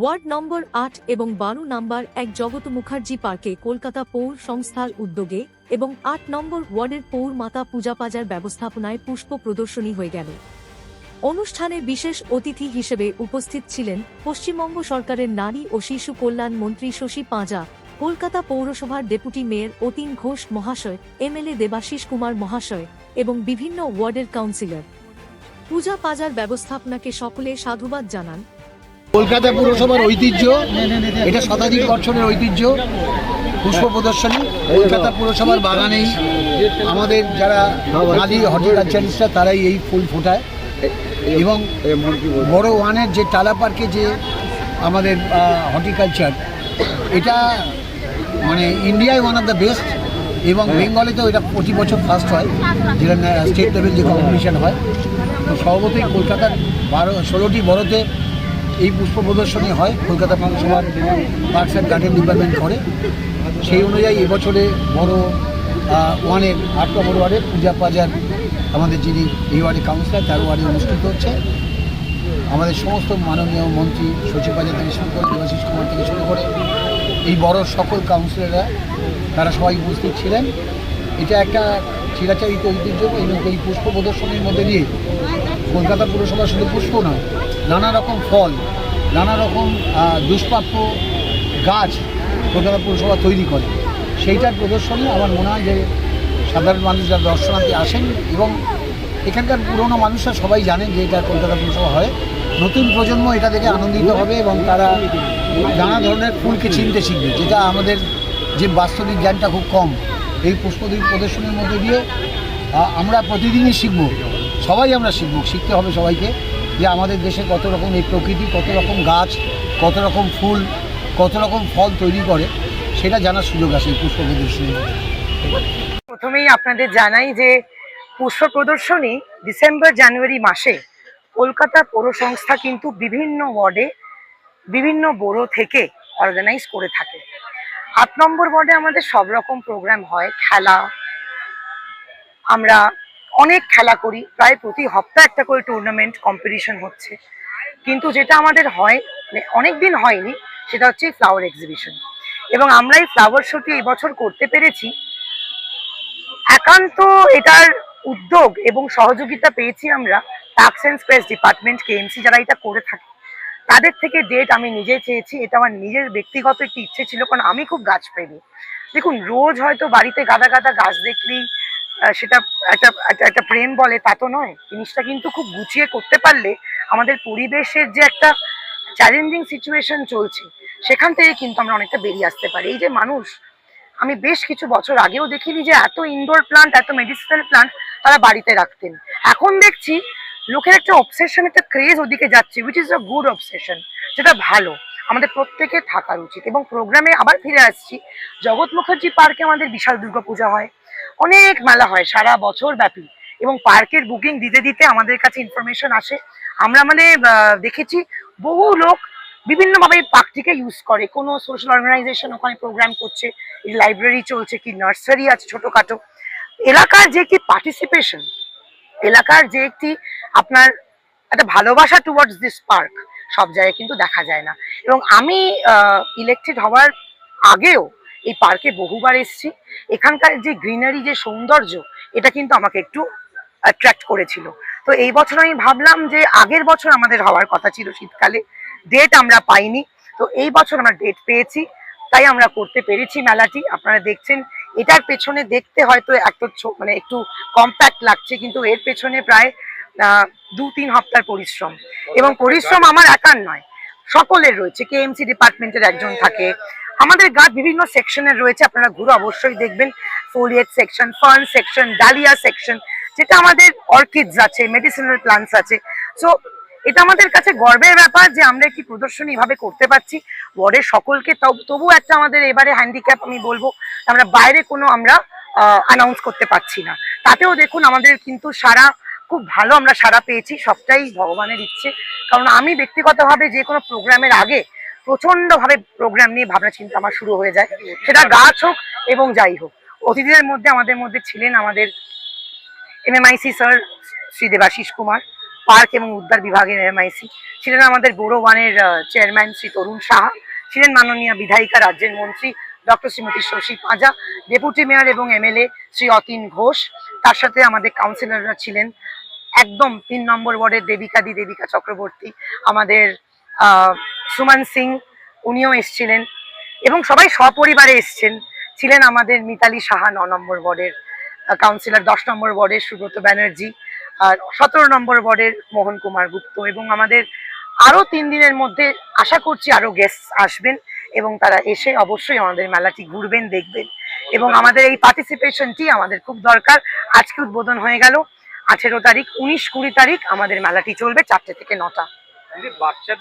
Ward number আট এবং বারো নম্বর এক জগত মুখার্জি পার্কে কলকাতা পৌর সংস্থার উদ্যোগে এবং আট নম্বর ওয়ার্ডের পৌর মাতা পূজা পাজার ব্যবস্থাপনায় পুষ্প প্রদর্শনী হয়ে গেল। অনুষ্ঠানে বিশেষ অতিথি হিসেবে উপস্থিত ছিলেন পশ্চিমবঙ্গ সরকারের নারী ও শিশু কল্যাণ মন্ত্রী শশী পাঁজা, কলকাতা পৌরসভার ডেপুটি মেয়র অতীন ঘোষ মহাশয়, এমএলএ দেবাশিস কুমার মহাশয় এবং বিভিন্ন ওয়ার্ডের কাউন্সিলর। পূজা পাজার ব্যবস্থাপনাকে সকলে সাধুবাদ জানান কলকাতা পুরসভার ঐতিহ্য, এটা শতাধিক বছরের ঐতিহ্য, পুষ্প প্রদর্শনী, কলকাতা পুরসভার বাগানেই আমাদের যারা আদি হর্টিকালচারিস্টরা তারাই এই ফুল ফোটায়। এবং বড় ওয়ানের যে টালা পার্কে যে আমাদের হর্টিকালচার, এটা মানে ইন্ডিয়ায় ওয়ান অফ দ্য বেস্ট এবং বেঙ্গলে তো এটা প্রতি বছর ফার্স্ট হয়, যেটা স্টেট লেভেল যে কম্পিটিশান হয়। তো সর্বতই কলকাতার বারো, ষোলোটি বড়তে এই পুষ্প প্রদর্শনী হয় কলকাতা পৌরসভার পার্কস অ্যান্ড গার্ডেন ডিপার্টমেন্ট করে সেই অনুযায়ী এবছরে বড় ওয়ানের আট নম্বর ওয়ার্ডে পূজা পাজার আমাদের যিনি এই ওয়ার্ডের কাউন্সিলর তার ওয়ার্ডে অনুষ্ঠিত হচ্ছে। আমাদের সমস্ত মাননীয় মন্ত্রী, সচিব বাজার থেকে শুরু করে দেবাশিস কুমার থেকে শুরু করে এই বড় সকল কাউন্সিলররা তারা সবাই উপস্থিত ছিলেন। এটা একটা চিরাচারিত ঐতিহ্য এবং এই পুষ্প প্রদর্শনীর মধ্যে দিয়ে কলকাতা পুরসভা শুধু পুষ্প নয় নানা রকম ফল, নানা রকম দুষ্প্রাপ্য গাছ কলকাতা পুরসভা তৈরি করে। সেইটার প্রদর্শনী আমার মনে হয় যে সাধারণ মানুষ যারা দর্শনার্থী আসেন এবং এখানকার পুরনো মানুষরা সবাই জানেন যে এটা কলকাতা পুরসভা হয়। নতুন প্রজন্ম এটা থেকে আনন্দিত হবে এবং তারা নানা ধরনের ফুলকে চিনতে শিখবে, যেটা আমাদের যে বাস্তবিক জ্ঞানটা খুব কম। এই পুষ্পদ্বীপ প্রদর্শনীর মধ্যে দিয়ে আমরা প্রতিদিনই শিখব। সবাই আমরা শিখব, শিখতে হবে সবাইকে যে আমাদের দেশে কত রকম এই প্রকৃতি, কত রকম গাছ, কত রকম ফুল, কত রকম ফল তৈরি করে, সেটা জানার সুযোগ আছে এই পুষ্প প্রদর্শনীর মধ্যে। প্রথমেই আপনাদের জানাই যে পুষ্প প্রদর্শনী ডিসেম্বর, জানুয়ারি মাসে কলকাতা পৌরসংস্থা কিন্তু বিভিন্ন ওয়ার্ডে বিভিন্ন বড়ো থেকে অর্গানাইজ করে থাকে। আট নম্বর ওয়ার্ডে আমাদের সব রকম প্রোগ্রাম হয়, খেলা। আমরা অনেক খেলা করি, প্রায় প্রতি হপ্তাহ একটা করে টুর্নামেন্ট কম্পিটিশন হচ্ছে। কিন্তু যেটা আমাদের হয় মানে অনেক দিন হয়নি, সেটা হচ্ছে ফ্লাওয়ার এক্সিবিশন এবং আমরা এই ফ্লাওয়ার শোটি এবছর করতে পেরেছি। একান্ত এটার উদ্যোগ এবং সহযোগিতা পেয়েছি আমরা tax and space department KMC যারা এটা করে থাকে। তাদের থেকে ডেট আমি নিজে চেয়েছি, এটা আমার নিজের ব্যক্তিগত একটি ইচ্ছে ছিল, কারণ আমি খুব গাছ প্রেমী। দেখুন, রোজ হয়তো বাড়িতে গাদা গাদা গাছ দেখলেই সেটা একটা- একটা প্রেম বলে, তা তো নয়। জিনিসটা কিন্তু খুব গুছিয়ে করতে পারলে আমাদের পরিবেশের যে একটা চ্যালেঞ্জিং সিচুয়েশন চলছে, সেখান থেকে কিন্তু আমরা অনেকটা বেরিয়ে আসতে পারি। এই যে মানুষ, আমি বেশ কিছু বছর আগেও দেখিনি যে এত ইনডোর প্লান্ট এত মেডিসিনাল প্লান্ট তারা বাড়িতে রাখতেন। এখন দেখছি লোকের একটা অবসেশন একটা ক্রেজ ওদিকে যাচ্ছে which is a good obsession যেটা ভালো। আমাদের প্রত্যেকের থাকার উচিত। এবং প্রোগ্রামে আবার ফিরে আসছি। জগৎ মুখার্জি পার্কে আমাদের বিশাল দুর্গাপূজা হয়। অনেক মেলা হয়, সারা বছর ব্যাপী। এবং পার্কের বুকিং দিতে দিতে আমাদের কাছে ইনফরমেশন আসে। আমরা মানে দেখেছি বহু লোক বিভিন্নভাবে পার্কটিকে ইউজ করে। কোনো সোশ্যাল অর্গানাইজেশন ওখানে প্রোগ্রাম করছে লাইব্রেরি চলছে কি নার্সারি আছে ছোটখাটো। এলাকার যে কি পার্টিসিপেশন এলাকার যে একটি আপনার একটা ভালোবাসা টুয়ার্ডস দিস পার্ক সব জায়গায় কিন্তু দেখা যায় না। এবং আমি ইলেকটেড হওয়ার আগেও এই পার্কে বহুবার এসেছি। এখানকার যে গ্রিনারি যে সৌন্দর্য, এটা কিন্তু আমাকে একটু অ্যাট্রাক্ট করেছিল। তো এই বছর আমি ভাবলাম যে আগের বছর আমাদের হওয়ার কথা ছিল শীতকালে ডেট আমরা পাইনি। তো এই বছর আমরা ডেট পেয়েছি, তাই আমরা করতে পেরেছি মেলাটি। আপনারা দেখছেন এটার পেছনে দেখতে হয়তো এত মানে একটু কম্প্যাক্ট লাগছে, কিন্তু এর পেছনে প্রায় দু তিন হপ্তার পরিশ্রম। এবং পরিশ্রম আমার একার নয়, সকলের রয়েছে। কে কেএমসি ডিপার্টমেন্টের একজন থাকে। আমাদের গাছ বিভিন্ন সেকশনের রয়েছে, আপনারা ঘুরে অবশ্যই দেখবেন। Foliate section fern section dahlia section যেটা আমাদের অর্কিডস আছে মেডিসিনাল প্লান্টস আছে। সো এটা আমাদের কাছে গর্বের ব্যাপার যে আমরা একটি প্রদর্শনী এভাবে করতে পারছি। ওয়ার্ডের সকলকে তব- একটা আমাদের এবারে হ্যান্ডিক্যাপ আমি বলব, আমরা বাইরে কোনো আমরা অ্যানাউন্স করতে পারছি না। তাতেও দেখুন আমাদের কিন্তু সারা খুব ভালো আমরা সারা পেয়েছি, সবটাই ভগবানের ইচ্ছে। কারণ আমি ব্যক্তিগতভাবে যে কোনো প্রোগ্রামের আগে প্রচন্ডভাবে প্রোগ্রাম নিয়ে ভাবনা চিন্তা আমার শুরু হয়ে যায়। সেটা গাছ হোক এবং যাই হোক। অতিথিদের মধ্যে আমাদের মধ্যে ছিলেন আমাদের MMIC sir Shri Debashis Kumar. Park এবং উদ্যান বিভাগের এমআইসি ছিলেন আমাদের বোরো ওয়ানের চেয়ারম্যান শ্রী তরুণ সাহা। ছিলেন মাননীয় বিধায়িকা, রাজ্যের মন্ত্রী doctor Shrimati Shashi Panja, deputy mayor এবং এমএলএ শ্রী অতীন ঘোষ। তার সাথে আমাদের কাউন্সিলররা ছিলেন একদম তিন নম্বর ওয়ার্ডের দেবিকা দি দেবিকা চক্রবর্তী, আমাদের সুমন সিং, উনিও এসছিলেন এবং সবাই সপরিবারে এসছেন। ছিলেন আমাদের মিতালি সাহা ন নম্বর ওয়ার্ডের কাউন্সিলর, দশ নম্বর ওয়ার্ডের সুব্রত ব্যানার্জি। আর সতেরো নম্বর ওয়ার্ডের মোহন কুমার গুপ্ত। এবং আমাদের আরও তিন দিনের মধ্যে আশা করছি আরও গেস্ট আসবেন এবং তারা এসে অবশ্যই আমাদের মেলাটি ঘুরবেন, দেখবেন। এবং আমাদের এই পার্টিসিপেশনটি আমাদের খুব দরকার। আজকে উদ্বোধন হয়ে গেল। আঠেরো তারিখ, উনিশ কুড়ি তারিখ আমাদের মেলাটি চলবে চারটে থেকে নটা। বাচ্চাদের